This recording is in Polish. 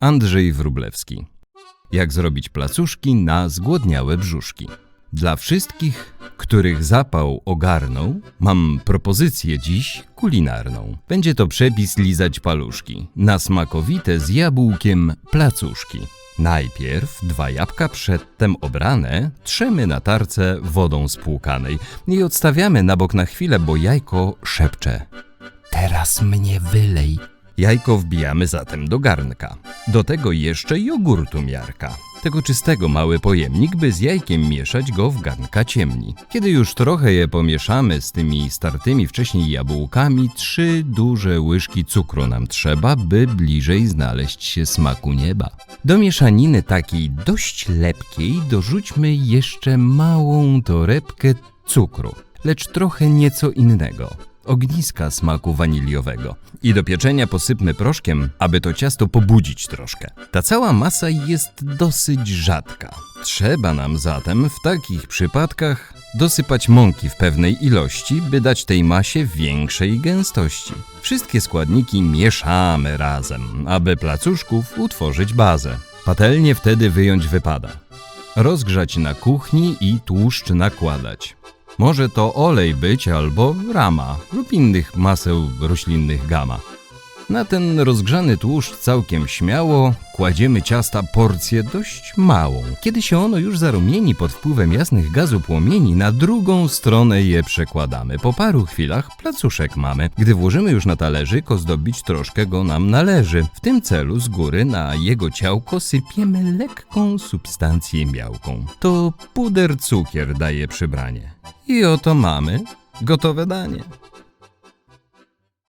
Andrzej Wrublewski. Jak zrobić placuszki na zgłodniałe brzuszki? Dla wszystkich, których zapał ogarnął, mam propozycję dziś kulinarną. Będzie to przepis lizać paluszki, na smakowite z jabłkiem placuszki. Najpierw dwa jabłka przedtem obrane trzemy na tarce wodą spłukanej i odstawiamy na bok na chwilę, bo jajko szepcze. Teraz mnie wylej. Jajko wbijamy zatem do garnka. Do tego jeszcze jogurtu miarka. Tego czystego mały pojemnik, by z jajkiem mieszać go w garnka ciemni. Kiedy już trochę je pomieszamy z tymi startymi wcześniej jabłkami, trzy duże łyżki cukru nam trzeba, by bliżej znaleźć się smaku nieba. Do mieszaniny takiej dość lepkiej dorzućmy jeszcze małą torebkę cukru, lecz trochę nieco innego ogniska smaku waniliowego. I do pieczenia posypmy proszkiem, aby to ciasto pobudzić troszkę. Ta cała masa jest dosyć rzadka. Trzeba nam zatem w takich przypadkach dosypać mąki w pewnej ilości, by dać tej masie większej gęstości. Wszystkie składniki mieszamy razem, aby placuszków utworzyć bazę. Patelnię wtedy wyjąć wypada. Rozgrzać na kuchni i tłuszcz nakładać. Może to olej być albo rama lub innych maseł roślinnych gama. Na ten rozgrzany tłuszcz całkiem śmiało kładziemy ciasta porcję dość małą. Kiedy się ono już zarumieni pod wpływem jasnych gazu płomieni, na drugą stronę je przekładamy. Po paru chwilach placuszek mamy. Gdy włożymy już na talerzyk, ozdobić troszkę go nam należy. W tym celu z góry na jego ciałko sypiemy lekką substancję miałką. To puder cukier daje przybranie. I oto mamy gotowe danie.